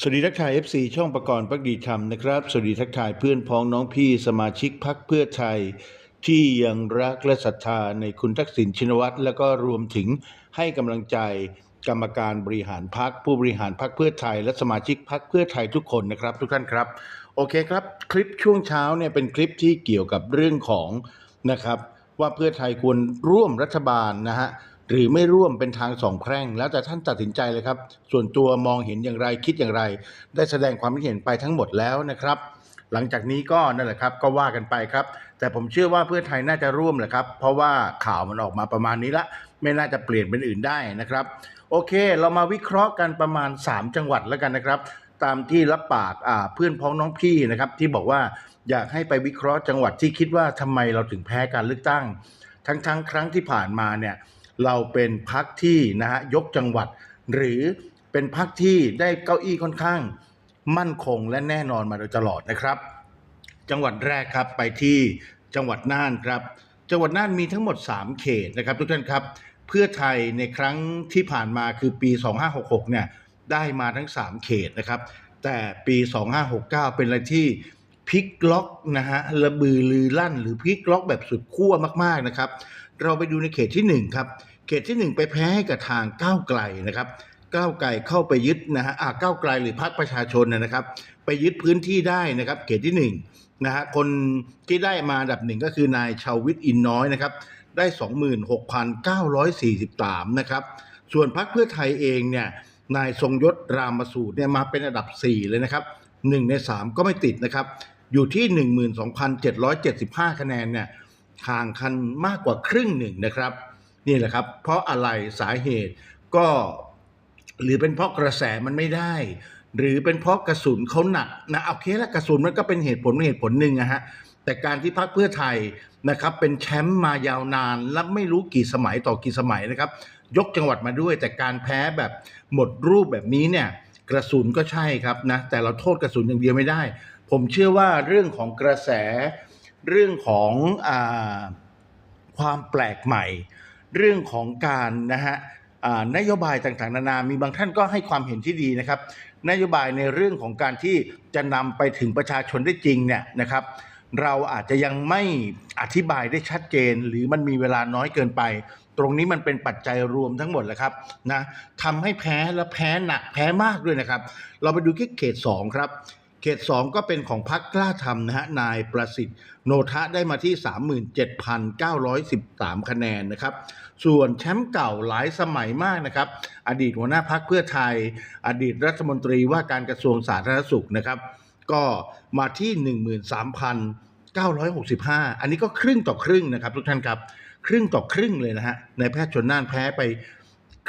สวัสดีทักทาย FC ช่องประกรณ์พักดีธรรมนะครับ สวัสดีทักทายเพื่อนพ้องน้องพี่สมาชิกพักเพื่อไทย ที่ยังรักและศรัทธาในคุณทักษิณชินวัตรแล้วก็รวมถึงให้กำลังใจกรรมการบริหารพักผู้บริหารพักเพื่อไทย และสมาชิกพักเพื่อไทยทุกคนนะครับ ทุกท่านครับ โอเคครับ คลิปช่วงเช้าเนี่ยเป็นคลิปที่เกี่ยวกับเรื่องของนะครับ ว่าเพื่อไทยควรร่วมรัฐบาลนะฮะ หรือไม่ร่วมเป็นทางสองแพร่ง แล้วแต่ท่านตัดสินใจเลยครับ ส่วนตัวมองเห็นอย่างไรคิดอย่างไร ได้แสดงความคิดเห็นไปทั้งหมดแล้วนะครับ หลังจากนี้ก็นั่นแหละครับก็ว่ากันไปครับ แต่ผมเชื่อว่าเพื่อไทยน่าจะร่วมแหละครับ เพราะว่าข่าวมันออกมาประมาณนี้ละ ไม่น่าจะเปลี่ยนเป็นอื่นได้นะครับ โอเค เรามาวิเคราะห์กันประมาณ 3 จังหวัดแล้วกันนะครับ ตามที่รับปากเพื่อนพ้องน้องพี่นะครับ ที่บอกว่าอยากให้ไปวิเคราะห์จังหวัดที่คิดว่าทำไมเราถึงแพ้การเลือกตั้ง ทั้งๆครั้งที่ผ่านมาเนี่ย เราเป็นพักที่นะฮะยกจังหวัด หรือเป็นพักที่ได้เก้าอี้ค่อนข้าง มั่นคงและแน่นอนมาโดยตลอดนะครับ จังหวัดแรกครับไปที่จังหวัดน่านครับ จังหวัดน่านมีทั้งหมด 3 เขตนะครับทุกท่านครับ เพื่อไทยในครั้งที่ผ่านมาคือปี 2566เนี่ยได้มาทั้ง 3 เขตนะครับ แต่ปี 2569 เป็นอะไรที่ พลิกล็อกนะฮะระบือลือลั่น หรือพลิกล็อกแบบสุดขั้วมากๆนะครับ เราไปดูในเขตที่ 1 ครับ เขตที่ 1 ไปแพ้ให้กับทางก้าวไกลนะครับก้าวไกลเข้าไปยึดนะฮะอ่าก้าวไกลหรือพรรคประชาชนนะนะครับ ไปยึดพื้นที่ได้นะครับ เขตที่1นะฮะคนที่ได้มาดับหนึ่งก็คือนายชาววิทย์อินน้อยนะครับ ได้ 26,943 นะครับ ส่วนพรรคเพื่อไทยเองเนี่ยนายทรงยศรามสูตรเนี่ยมาเป็นอันดับ 4 เลยนะครับ 1 ใน 3 ก็ไม่ติดนะครับ อยู่ที่ 12,775 คะแนนเนี่ยห่างกันมากกว่าครึ่งหนึ่งนะครับ นี่แหละครับ เพราะอะไรสาเหตุก็ หรือเป็นเพราะกระแสมันไม่ได้ หรือเป็นเพราะกระสุนเขาหนักนะโอเคละกระสุนมันก็เป็นเหตุผลเหตุผลหนึ่งนะฮะแต่การที่พรรคเพื่อไทยนะครับ เป็นแชมป์มายาวนานและไม่รู้กี่สมัยต่อกี่สมัยนะครับ ยกจังหวัดมาด้วย แต่การแพ้แบบหมดรูปแบบนี้เนี่ย กระสุนก็ใช่ครับนะแต่เราโทษกระสุนอย่างเดียวไม่ได้ ผมเชื่อว่าเรื่องของกระแส เรื่องของอความแปลกใหม่ เรื่องของการนะฮะนโยบายต่างๆ นานา มีบางท่านก็ให้ความเห็นที่ดีนะครับ นโยบายในเรื่องของการที่จะนำไปถึงประชาชนได้จริงเนี่ยนะครับ เราอาจจะยังไม่อธิบายได้ชัดเจน หรือมันมีเวลาน้อยเกินไป ตรงนี้มันเป็นปัจจัยรวมทั้งหมดแหละครับนะทำให้แพ้และแพ้หนักแพ้มากด้วยนะครับ เราไปดูที่เขต2ครับ ขต 2 ก็เป็นของพรรคกล้าทำนะฮะนายประสิทธิ์โนทะได้มาที่ 37,913 คะแนนนะครับ ส่วนแชมป์เก่าหลายสมัยมากนะครับ อดีตหัวหน้าพักเพื่อไทย อดีตรัฐมนตรีว่าการกระทรวงสาธารณสุขนะครับ ก็มาที่ 13,965 อันนี้ก็ครึ่งต่อครึ่งนะครับ ทุกท่านครับ ครึ่งต่อครึ่งเลยนะฮะในายแพทย์ชนน่านแพ้ไป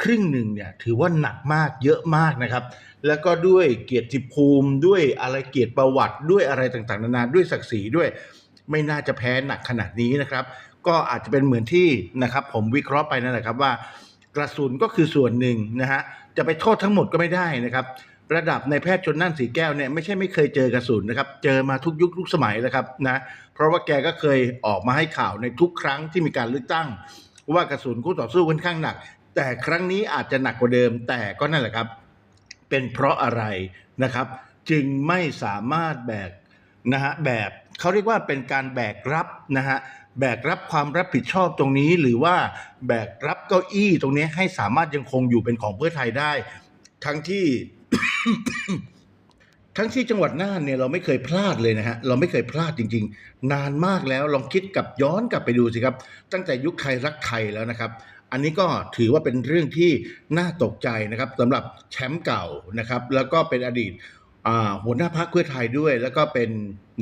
ครึ่งหนึ่งเนี่ยถือว่าหนักมากเยอะมากนะครับ แล้วก็ด้วยเกียรติภูมิด้วยอะไรเกียรติประวัติด้วยอะไรต่างๆ นานาด้วยศักดิ์ศรีด้วย ไม่น่าจะแพ้หนักขนาดนี้นะครับ ก็อาจจะเป็นเหมือนที่นะครับ ผมวิเคราะห์ไปนั่นแหละครับว่ากระสุนก็คือส่วนหนึ่งนะฮะจะไปโทษทั้งหมดก็ไม่ได้นะครับ ระดับในแพทย์ชนนั่นสีแก้วเนี่ยไม่ใช่ไม่เคยเจอกระสุนนะครับเจอมาทุกยุคทุกสมัยแล้วครับนะเพราะว่าแกก็เคยออกมาให้ข่าวในทุกครั้งที่มีการเลือกตั้ง ว่ากระสุนคู่ต่อสู้ค่อนข้างหนัก แต่ครั้งนี้อาจจะหนักกว่าเดิมแต่ก็นั่นแหละครับ เป็นเพราะอะไรนะครับ จึงไม่สามารถแบกนะฮะแบกเขาเรียกว่าเป็นการแบกรับนะฮะแบกรับความรับผิดชอบตรงนี้หรือว่าแบกรับเก้าอี้ตรงนี้ให้สามารถยังคงอยู่เป็นของเพื่อไทยได้ ทั้งที่ ทั้งที่จังหวัดน่านเนี่ยเราไม่เคยพลาดเลยนะฮะเราไม่เคยพลาดจริง ๆ นานมากแล้วลองคิดกับย้อนกลับไปดูสิครับ ตั้งแต่ยุคไทยรักไทยแล้วนะครับ อันนี้ก็ถือว่าเป็นเรื่องที่น่าตกใจนะครับสำหรับแชมป์เก่านะครับ แล้วก็เป็นอดีตหัวหน้าพรรคเพื่อไทยด้วย แล้วก็เป็น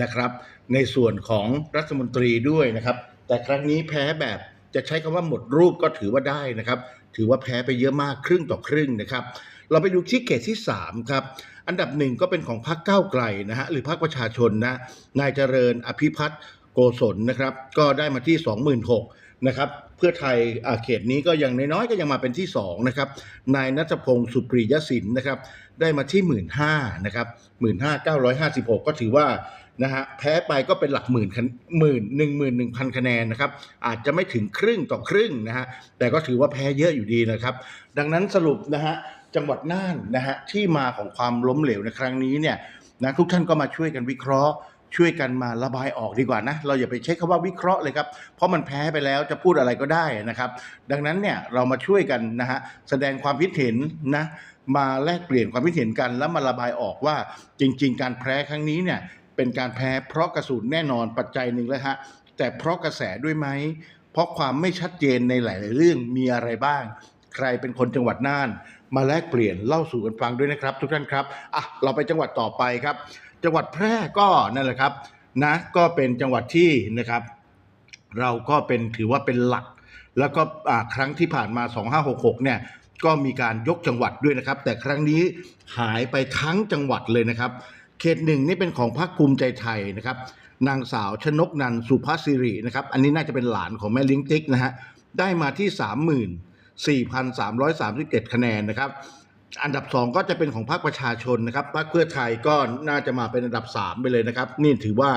นะครับในส่วนของรัฐมนตรีด้วยนะครับ แต่ครั้งนี้แพ้แบบจะใช้คำว่าหมดรูปก็ถือว่าได้นะครับ ถือว่าแพ้ไปเยอะมากครึ่งต่อครึ่งนะครับ เราไปดูที่เขตที่3ครับอันดับหนึ่งก็เป็นของพรรคก้าวไกลนะฮะหรือพรรคประชาชนนะนายเจริญอภิพัฒน์โกศลนะครับ ก็ได้มาที่ 26,000 นะครับเพื่อไทยอาเขตนี้ก็ยังน้อยๆก็ยังมาเป็นที่2นะครับนายนัทพงศ์สุปรียสินนะครับได้มาที่ 15,000นะครับ15,956ก็ถือว่านะฮะแพ้ไปก็เป็นหลักหมื่นหมื่นหนึ่งหมื่นหนึ่งพันคะแนนนะครับอาจจะไม่ถึงครึ่งต่อครึ่งนะฮะแต่ก็ถือว่าแพ้เยอะอยู่ดีนะครับ ดังนั้นสรุปนะฮะจังหวัดน่านนะฮะที่มาของความล้มเหลวในครั้งนี้เนี่ยนะทุกท่านก็มาช่วยกันวิเคราะห์ ช่วยกันมาระบายออกดีกว่านะ เราอย่าไปใช้คำว่าวิเคราะห์เลยครับ เพราะมันแพ้ไปแล้วจะพูดอะไรก็ได้นะครับ ดังนั้นเนี่ยเรามาช่วยกันนะฮะแสดงความคิดเห็นนะมาแลกเปลี่ยนความคิดเห็นกัน แล้วมาระบายออกว่าจริง ๆ การแพ้ครั้งนี้เนี่ยเป็นการแพ้เพราะกระสุนแน่นอนปัจจัยหนึ่งแล้วฮะแต่เพราะกระแสด้วยไหมเพราะความไม่ชัดเจนในหลาย ๆ เรื่องมีอะไรบ้าง ใครเป็นคนจังหวัดน่าน มาแลกเปลี่ยนเล่าสู่กันฟังด้วยนะครับ ทุกท่านครับอะเราไปจังหวัดต่อไปครับ จังหวัดแพร่ก็นั่นแหละครับนะก็เป็นจังหวัดที่นะครับ เราก็เป็นถือว่าเป็นหลัก แล้วก็ครั้งที่ผ่านมา 2566 เนี่ยก็มีการยกจังหวัดด้วยนะครับ แต่ครั้งนี้หายไปทั้งจังหวัดเลยนะครับ เขตหนึ่งนี่เป็นของพรรคภูมิใจไทยนะครับ นางสาวชนกนันสุภาสิรินะครับ อันนี้น่าจะเป็นหลานของแม่ลิงติ๊กนะฮะได้มาที่ 34,337 คะแนนนะครับ อันดับ 2 ก็จะเป็นของพรรคประชาชนนะครับพรรคเพื่อไทยก็น่าจะมาเป็นอันดับ 3 ไปเลยนะครับ นี่ถือว่า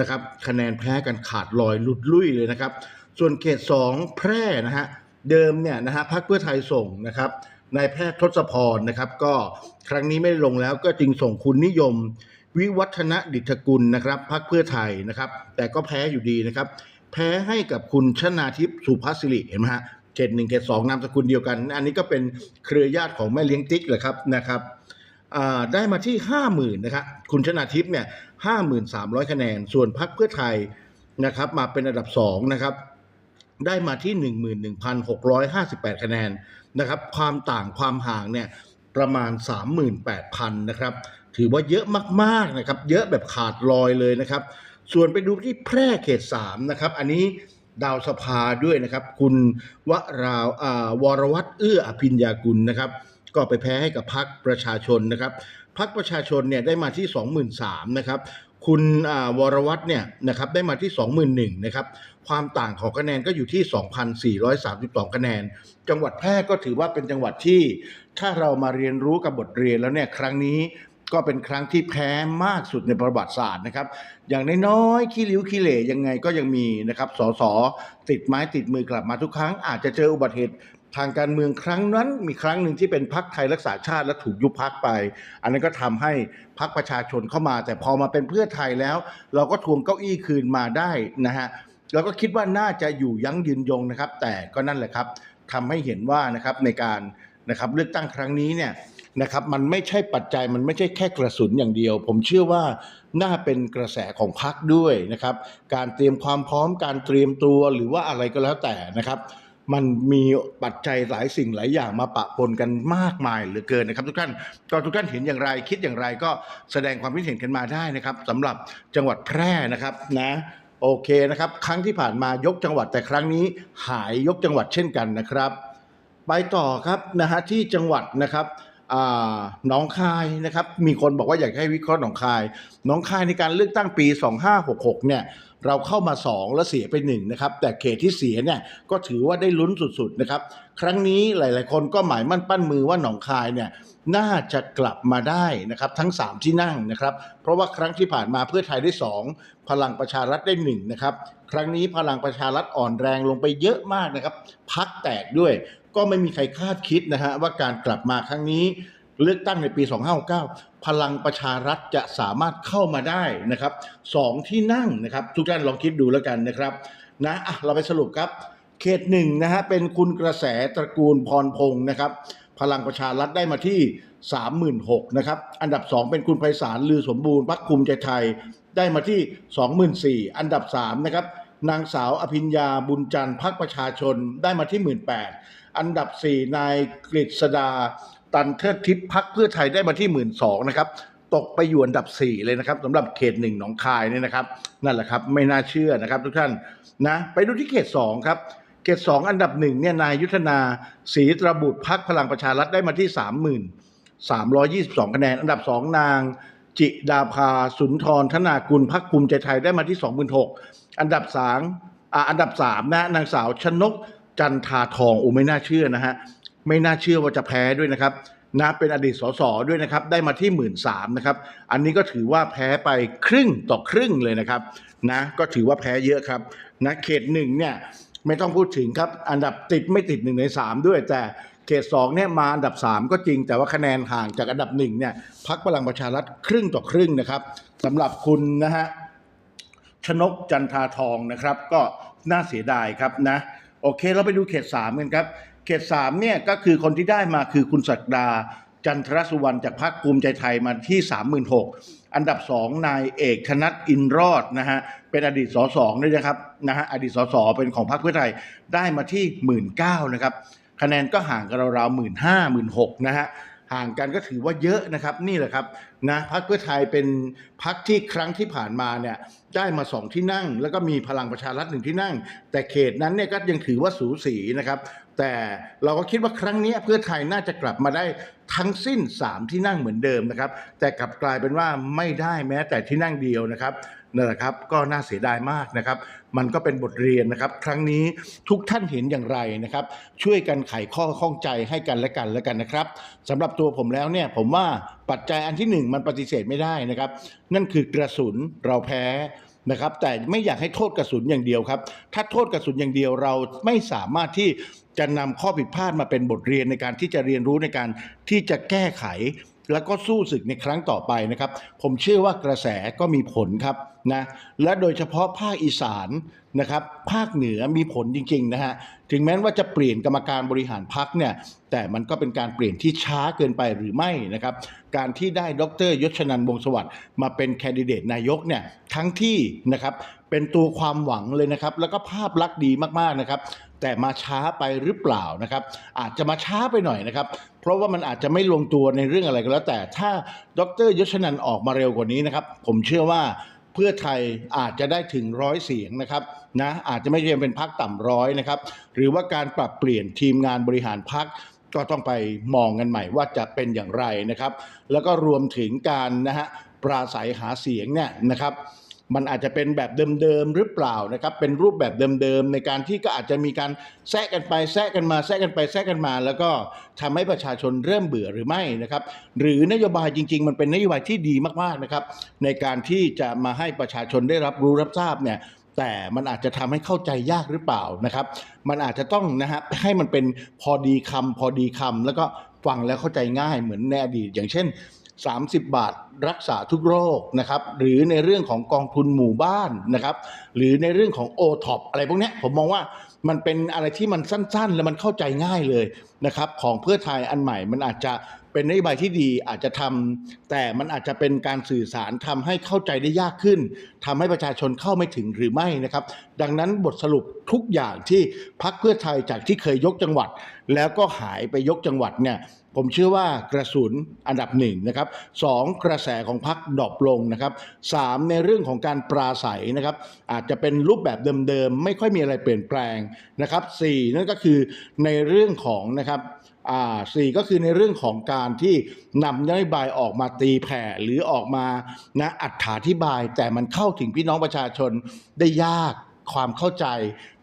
นะครับคะแนนแพ้กันขาดลอยลุดลุ่ยเลยนะครับ ส่วนเขต 2 แพร่นะฮะเดิมเนี่ยนะฮะพรรคเพื่อไทยส่งนะครับนายแพทย์ทศพรนะครับ ก็ครั้งนี้ไม่ได้ลงแล้วก็จึงส่งคุณนิยม วิวัฒนดิษฐกุลนะครับพรรคเพื่อไทยนะครับ แต่ก็แพ้อยู่ดีนะครับ แพ้ให้กับคุณชนาทิพย์สุภาสิริเห็นไหมฮะ เขตหนึ่งเขตสองนามสกุลเดียวกัน อันนี้ก็เป็นเครือญาติของแม่เลี้ยงติ๊กแหละครับนะครับได้มาที่ห้าหมื่นนะครับคุณชนาทิพย์เนี่ยห้าหมื่นสามร้อยคะแนน ส่วนพรรคเพื่อไทยนะครับมาเป็นอันดับสองนะครับได้มาที่ 11,658 คะแนนนะครับความต่างความห่างเนี่ยประมาณ 38,000นะครับถือว่าเยอะมากๆนะครับเยอะแบบขาดลอยเลยนะครับ ส่วนไปดูที่แพร่เขต3นะครับอันนี้ ดาวสภาด้วยนะครับ คุณวราววรวัตรเอื้ออภิญญากุลนะครับ ก็ไปแพ้ให้กับพรรคประชาชนนะครับพรรคประชาชนเนี่ยได้มาที่ 23,000นะครับคุณวรวัตรเนี่ยนะครับได้มาที่ 21,000นะครับความต่างของคะแนนก็อยู่ที่ 2,432 คะแนน จังหวัดแพร่ก็ถือว่าเป็นจังหวัดที่ ถ้าเรามาเรียนรู้กับบทเรียนแล้วเนี่ยครั้งนี้ ก็เป็นครั้งที่แพ้มากสุดในประวัติศาสตร์นะครับ อย่างน้อยๆขี้ริ้วขี้เหร่ยังไงก็ยังมีนะครับสสติดไม้ติดมือกลับมาทุกครั้ง อาจจะเจออุบัติเหตุทางการเมืองครั้งนั้นมีครั้งหนึ่งที่เป็นพักไทยรักษาชาติและถูกยุบพักไป อันนั้นก็ทำให้พักประชาชนเข้ามา แต่พอมาเป็นเพื่อไทยแล้ว เราก็ทวงเก้าอี้คืนมาได้นะฮะแล้วก็คิดว่าน่าจะอยู่ยั้งยืนยงนะครับ แต่ก็นั่นแหละครับทำให้เห็นว่านะครับในการนะครับเลือกตั้งครั้งนี้เนี่ย นะครับมันไม่ใช่ปัจจัยมันไม่ใช่แค่กระสุนอย่างเดียว ผมเชื่อว่าน่าเป็นกระแสของพรรคด้วยนะครับ การเตรียมความพร้อมการเตรียมตัวหรือว่าอะไรก็แล้วแต่นะครับ มันมีปัจจัยหลายสิ่งหลายอย่างมาปะปนกันมากมายเหลือเกินนะครับ ทุกท่านก็ทุกท่านเห็นอย่างไรคิดอย่างไรก็แสดงความคิดเห็นกันมาได้นะครับสำหรับจังหวัดแพร่นะครับนะโอเคนะครับ ครั้งที่ผ่านมายกจังหวัดแต่ครั้งนี้หายยกจังหวัดเช่นกันนะครับ ไปต่อครับนะฮะที่จังหวัดนะครับ น้องคายนะครับ มีคนบอกว่าอยากให้วิเคราะห์หนองคายหนองคายในการเลือกตั้งปี 2566 เนี่ยเราเข้ามา 2 แล้วเสียไป1นะครับแต่เขตที่เสียเนี่ยก็ถือว่าได้ลุ้นสุดๆนะครับครั้งนี้หลายๆ คนก็หมายมั่นปั้นมือว่าหนองคายเนี่ยน่าจะกลับมาได้นะครับทั้ง 3 ที่นั่งนะครับเพราะว่าครั้งที่ผ่านมาเพื่อไทยได้ 2 พลังประชารัฐได้1นะครับครั้งนี้พลังประชารัฐอ่อนแรงลงไปเยอะมากนะครับพักแตกด้วย ก็ไม่มีใครคาดคิดนะฮะว่าการกลับมาครั้งนี้ เลือกตั้งในปี 2569 พลังประชารัฐจะสามารถเข้ามาได้นะครับสองที่นั่งนะครับ ทุกท่านลองคิดดูแล้วกันนะครับนะอะเราไปสรุปครับ เขตหนึ่งนะฮะเป็นคุณกระแสตระกูลพรพงศ์นะครับ พลังประชารัฐได้มาที่ 36,000นะครับ อันดับ 2 เป็นคุณไพศาลลือสมบูรณ์พรรคภูมิใจไทยได้มาที่ 24,000อันดับ3นะครับนางสาวอภิญญาบุญจันทร์พรรคประชาชนได้มาที่ 18,000อันดับ 4 นายกฤษดา ตันเทิดทิพย์พักเพื่อไทยได้มาที่12,000นะครับ ตกไปอยู่อันดับ 4 เลยนะครับสำหรับเขตหนึ่งหนองคายเนี่ยนะครับ นั่นแหละครับไม่น่าเชื่อนะครับ ทุกท่านนะไปดูที่เขต 2 ครับ เขต 2 อันดับหนึ่งเนี่ยนายยุทธนาศรีตระบุตรพักพลังประชารัฐได้มาที่ 3,322 คะแนน อันดับ 2 นางจิดาภาสุนทรธนากุลพักภูมิใจไทยได้มาที่ 26,000อันดับ3อ่าอันดับ3นะนางสาวชนกจันทาทองโอ้ไม่น่าเชื่อนะฮะ ไม่น่าเชื่อว่าจะแพ้ด้วยนะครับนะเป็นอดีตสสด้วยนะครับ ได้มาที่1 3ื่นสามนะครับ อันนี้ก็ถือว่าแพ้ไปครึ่งต่อครึ่งเลยนะครับนะก็ถือว่าแพ้เยอะครับนะเขตหนึ่งเนี่ยไม่ต้องพูดถึงครับ อันดับติดไม่ติดหนึ่งในสามด้วย แต่เขตสองเนี่ยมาอันดับ3ก็จริงแต่ว่าคะแนนห่างจากอันดับหนึ่งเนี่ยพักพลังประชารัฐครึ่งต่อครึ่งนะครับสำหรับคุณนะฮะชนกจันทาทองนะครับ ก็น่าเสียดายครับนะ โอเค เราไปดูเขตสามกันครับ เขตสามเนี่ยก็คือคนที่ได้มาคือคุณศักดา จันทรสุวรรณจากพรรคภูมิใจไทยมาที่ 36,000 อันดับสองนายเอกธนัทอินรอดนะฮะ เป็นอดีตสสด้วยนะครับนะฮะอดีตสสเป็นของพรรคเพื่อไทยได้มาที่ 19,000นะครับคะแนนก็ห่างกันราวๆหมื่นห้าหมื่นหกนะฮะ ห่างกันก็ถือว่าเยอะนะครับนี่แหละครับนะพรรคเพื่อไทยเป็นพรรคที่ครั้งที่ผ่านมาเนี่ยได้มาสองที่นั่ง แล้วก็มีพลังประชารัฐหนึ่งที่นั่ง แต่เขตนั้นเนี่ยก็ยังถือว่าสูสีนะครับ แต่เราก็คิดว่าครั้งนี้เพื่อไทยน่าจะกลับมาได้ทั้งสิ้น 3 ที่นั่งเหมือนเดิมนะครับ แต่กลับกลายเป็นว่าไม่ได้แม้แต่ที่นั่งเดียวนะครับ นะครับก็น่าเสียดายมากนะครับ มันก็เป็นบทเรียนนะครับ ครั้งนี้ทุกท่านเห็นอย่างไรนะครับ ช่วยกันไขข้อข้องใจให้กันและกันแล้วกันนะครับสำหรับตัวผมแล้วเนี่ยผมว่าปัจจัยอันที่หนึ่งมันปฏิเสธไม่ได้นะครับ นั่นคือกระสุนเราแพ้นะครับแต่ไม่อยากให้โทษกระสุนอย่างเดียวครับ ถ้าโทษกระสุนอย่างเดียวเราไม่สามารถที่จะนำข้อผิดพลาดมาเป็นบทเรียนในการที่จะเรียนรู้ในการที่จะแก้ไข แล้วก็สู้ศึกในครั้งต่อไปนะครับ ผมเชื่อว่ากระแสก็มีผลครับ นะและโดยเฉพาะภาคอีสานนะครับภาคเหนือมีผลจริงๆนะฮะถึงแม้ว่าจะเปลี่ยนกรรมการบริหารพักเนี่ยแต่มันก็เป็นการเปลี่ยนที่ช้าเกินไปหรือไม่นะครับการที่ได้ดรยศชนันวงสวัสดิ์มาเป็นแคนดิเดตนายกเนี่ยทั้งที่นะครับเป็นตัวความหวังเลยนะครับแล้วก็ภาพลักษณ์ดีมากๆนะครับแต่มาช้าไปหรือเปล่านะครับอาจจะมาช้าไปหน่อยนะครับเพราะว่ามันอาจจะไม่ลงตัวในเรื่องอะไรก็แล้วแต่ถ้าดรยศชนันออกมาเร็วกว่านี้นะครับผมเชื่อว่า เพื่อไทยอาจจะได้ถึงร้อยเสียงนะครับนะอาจจะไม่ใช่เป็นพักต่ำร้อยนะครับ หรือว่าการปรับเปลี่ยนทีมงานบริหารพักก็ต้องไปมองกันใหม่ว่าจะเป็นอย่างไรนะครับ แล้วก็รวมถึงการนะฮะปราศัยหาเสียงเนี่ยนะครับ มันอาจจะเป็นแบบเดิมๆหรือเปล่านะครับเป็นรูปแบบเดิมๆในการที่ก็อาจจะมีการแซะกันไปแซะกันมาแซะกันไปแซะกันมา แล้วก็ทำให้ประชาชนเริ่มเบื่อหรือไม่นะครับหรือนโยบายจริง ๆ มันเป็นนโยบายที่ดีมากๆนะครับในการที่จะมาให้ประชาชนได้รับรู้รับทราบเนี่ยแต่มันอาจจะทำให้เข้าใจยากหรือเปล่านะครับ มันอาจจะต้องนะฮะให้มันเป็นพอดีคำพอดีคำแล้วก็ฟังแล้วเข้าใจง่ายเหมือนในอดีตอย่างเช่น 30 บาทรักษาทุกโรคนะครับ หรือในเรื่องของกองทุนหมู่บ้านนะครับ หรือในเรื่องของ o t o p อปอะไรพวกนี้ผมมองว่ามันเป็นอะไรที่มันสั้นๆ และมันเข้าใจง่ายเลยนะครับ ของเพื่อไทยอันใหม่มันอาจจะเป็นนโยบายที่ดีอาจจะทำแต่มันอาจจะเป็นการสื่อสารทำให้เข้าใจได้ยากขึ้นทำให้ประชาชนเข้าไม่ถึงหรือไม่นะครับ ดังนั้นบทสรุปทุกอย่างที่พักเพื่อไทยจากที่เคยยกจังหวัด แล้วก็หายไปยกจังหวัดเนี่ย ผมเชื่อว่ากระสุนอันดับหนึ่งนะครับสองกระแสของพรรคดรอปลงนะครับสามในเรื่องของการปราศัยนะครับ อาจจะเป็นรูปแบบเดิมๆ ไม่ค่อยมีอะไรเปลี่ยนแปลงนะครับสี่นั่นก็คือในเรื่องของนะครับอ่าสี่ก็คือในเรื่องของการที่นำนโยบายออกมาตีแผ่หรือออกมานะอัดาธิบาย แต่มันเข้าถึงพี่น้องประชาชนได้ยากความเข้าใจ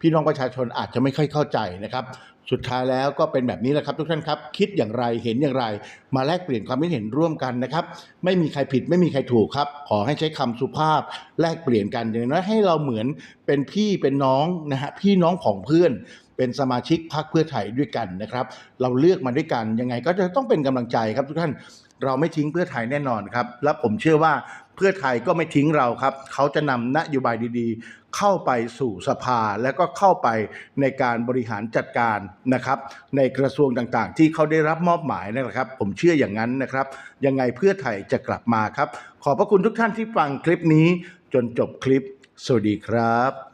พี่น้องประชาชนอาจจะไม่ค่อยเข้าใจนะครับ สุดท้ายแล้วก็เป็นแบบนี้แหละครับทุกท่านครับคิดอย่างไรเห็นอย่างไร มาแลกเปลี่ยนความคิดเห็นร่วมกันนะครับ ไม่มีใครผิดไม่มีใครถูกครับ ขอให้ใช้คำสุภาพแลกเปลี่ยนกันอย่างน้อยให้เราเหมือนเป็นพี่เป็นน้องนะฮะพี่น้องของเพื่อน เป็นสมาชิกพรรคเพื่อไทยด้วยกันนะครับ เราเลือกมาด้วยกันยังไงก็จะต้องเป็นกำลังใจครับทุกท่านเราไม่ทิ้งเพื่อไทยแน่นอนครับ และผมเชื่อว่าเพื่อไทยก็ไม่ทิ้งเราครับ เขาจะนำนโยบายดีๆ เข้าไปสู่สภา และก็เข้าไปในการบริหารจัดการนะครับ ในกระทรวงต่างๆ ที่เขาได้รับมอบหมายนะครับ ผมเชื่ออย่างนั้นนะครับ ยังไงเพื่อไทยจะกลับมาครับ ขอบพระคุณทุกท่านที่ฟังคลิปนี้จนจบคลิป สวัสดีครับ